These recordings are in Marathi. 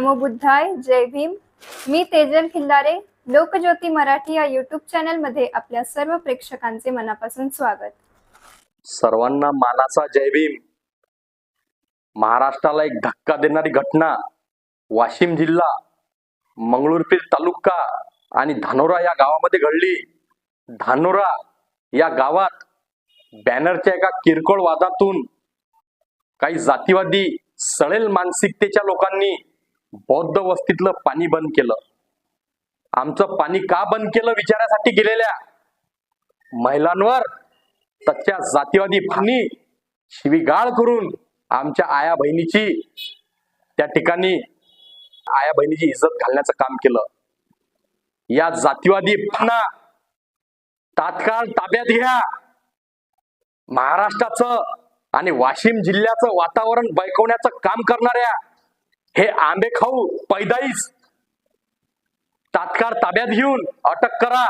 नमो बुद्धाय जय भीम. मी तेजल खिल्लारे लोकज्योती मराठी या युट्यूब चॅनलमध्ये आपल्या सर्व प्रेक्षकांचे मनापासून स्वागत. सर्वांना मानाचा जय भीम. महाराष्ट्राला एक धक्का देणारी घटना वाशिम जिल्हा मंगळूरपीर तालुका आणि धानोरा या गावामध्ये घडली. धानोरा या गावात बॅनरच्या एका किरकोळ वादातून काही जातीवादी सडेल मानसिकतेच्या लोकांनी बौद्ध वस्तीतलं पाणी बंद केलं. आमचं पाणी का बंद केलं विचारासाठी गेलेल्या? महिलांवर तच्या जातीवादी फानी शिवीगाळ करून आमच्या आया बहिणीची त्या ठिकाणी आया बहिणीची इज्जत घालण्याचं काम केलं. या जातीवादी फाना तात्काळ ताब्यात घ्या. महाराष्ट्राचं आणि वाशिम जिल्ह्याचं वातावरण बैकवण्याचं काम करणाऱ्या हे आंबे खाऊ पैदाईस. तात्काळ ताब्यात घेऊन अटक करा.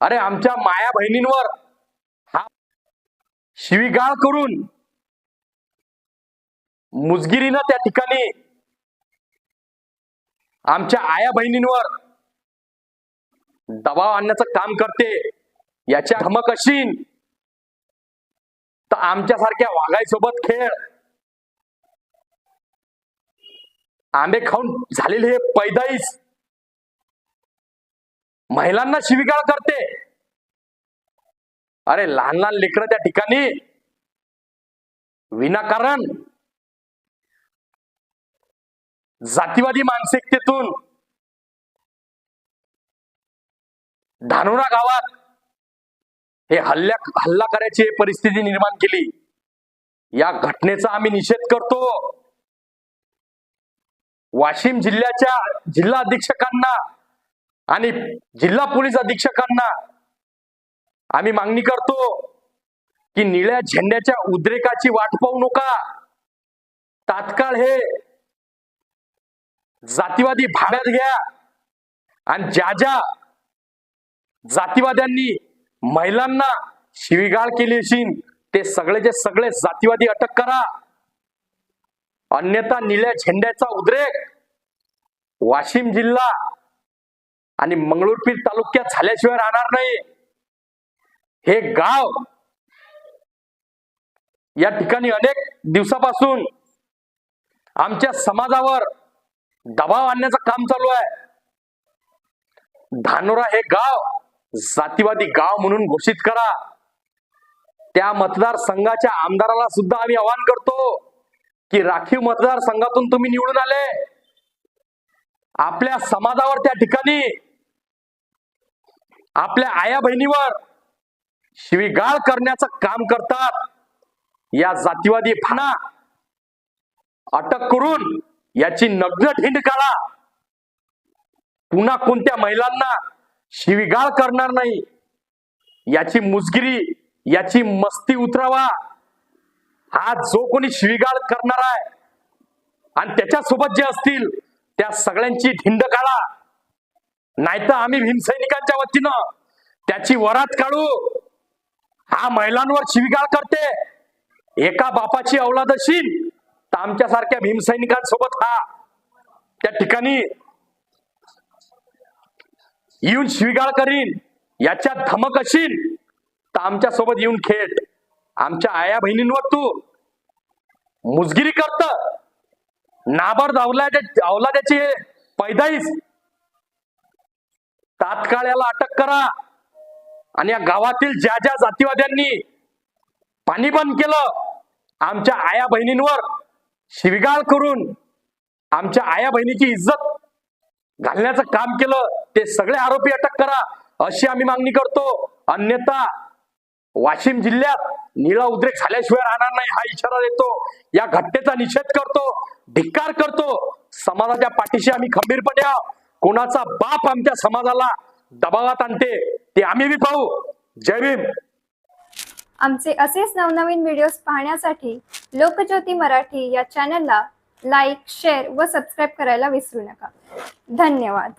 अरे आमच्या माया बहिणींवर हा शिवीगाळ करून मुजगिरीनं त्या ठिकाणी आमच्या आया बहिणींवर दबाव आणण्याचं काम करते. याच्या धमक अशीन तर आमच्यासारख्या वाघाईसोबत खेळ आंबे खाऊन झालेले हे पैदाईस महिलांना शिवीगाळ करते. अरे लहान लहान लेकरं त्या ठिकाणी विनाकारण जातीवादी मानसिकतेतून धानोरा गावात हे हल्ल्या हल्ला करायची परिस्थिती निर्माण केली. या घटनेचा आम्ही निषेध करतो. वाशिम जिल्ह्याच्या जिल्हा अधीक्षकांना आणि जिल्हा पोलीस अधीक्षकांना आम्ही मागणी करतो की निळ्या झेंड्याच्या उद्रेकाची वाट पाहू नका. तात्काळ हे जातीवादी भाड्यात घ्या आणि ज्या ज्या जातीवाद्यांनी महिलांना शिवीगाळ केली असेल ते सगळेचे सगळे जातीवादी अटक करा. अन्यथा निळ्या झेंड्याचा उद्रेक वाशिम जिल्हा आणि मंगळूरपीर तालुक्यात झाल्याशिवाय राहणार नाही. हे गाव या ठिकाणी अनेक दिवसापासून आमच्या समाजावर दबाव आणण्याचं काम चालू आहे. धानोरा हे गाव जातीवादी गाव म्हणून घोषित करा. त्या मतदारसंघाच्या आमदाराला सुद्धा आम्ही आवाहन करतो. की राखीव मतदारसंघातून तुम्ही निवडून आले. आपल्या समाजावर त्या ठिकाणी आपल्या आया बहिणीवर शिवीगाळ करण्याचं काम करतात. या जातीवादी फाना अटक करून याची नग्न ठिंड काढा. पुन्हा कोणत्या महिलांना शिवीगाळ करणार नाही? याची मुजगिरी याची मस्ती उतरावा. हा जो कोणी शिवीगाळ करणार आहे आणि त्याच्यासोबत जे असतील त्या सगळ्यांची ढिंड काढा. नाहीतर आम्ही भीमसैनिकांच्या वतीनं त्याची वरात काढू. हा महिलांवर शिवीगाळ करते. एका बापाची औलाद असेल तर आमच्यासारख्या भीमसैनिकांसोबत हा. त्या ठिकाणी येऊन शिवीगाळ करीन. याच्यात धमक असेल तर आमच्यासोबत येऊन खेळ. आमच्या आया बहिणींवर तू मुजगिरी करत. नाबार अवलाद्या अवलाद्याची पैदाईस. तात्काळ याला अटक करा. आणि या गावातील ज्या ज्या जातीवाद्यांनी पाणी बंद केलं आमच्या आया बहिणींवर शिवीगाळ करून आमच्या आया बहिणीची इज्जत घालण्याचं काम केलं ते सगळे आरोपी अटक करा अशी आम्ही मागणी करतो. अन्यथा वाशिम जिल्ह्यात निळा उद्रेक झाल्याशिवाय राहणार नाही. हा इशारा देतो. या घटनेचा निषेध करतो. धिक्कार करतो. समाजाच्या पाठीशी आम्ही खंबीरपणे आहोत. कोणाचा बाप आमच्या समाजाला दबावात आणते ते आम्ही बी पाहू. जय भीम. आमचे असेच नवनवीन व्हिडिओज पाहण्यासाठी लोकज्योती मराठी या चॅनलला लाईक शेअर व सबस्क्राईब करायला विसरू नका. धन्यवाद.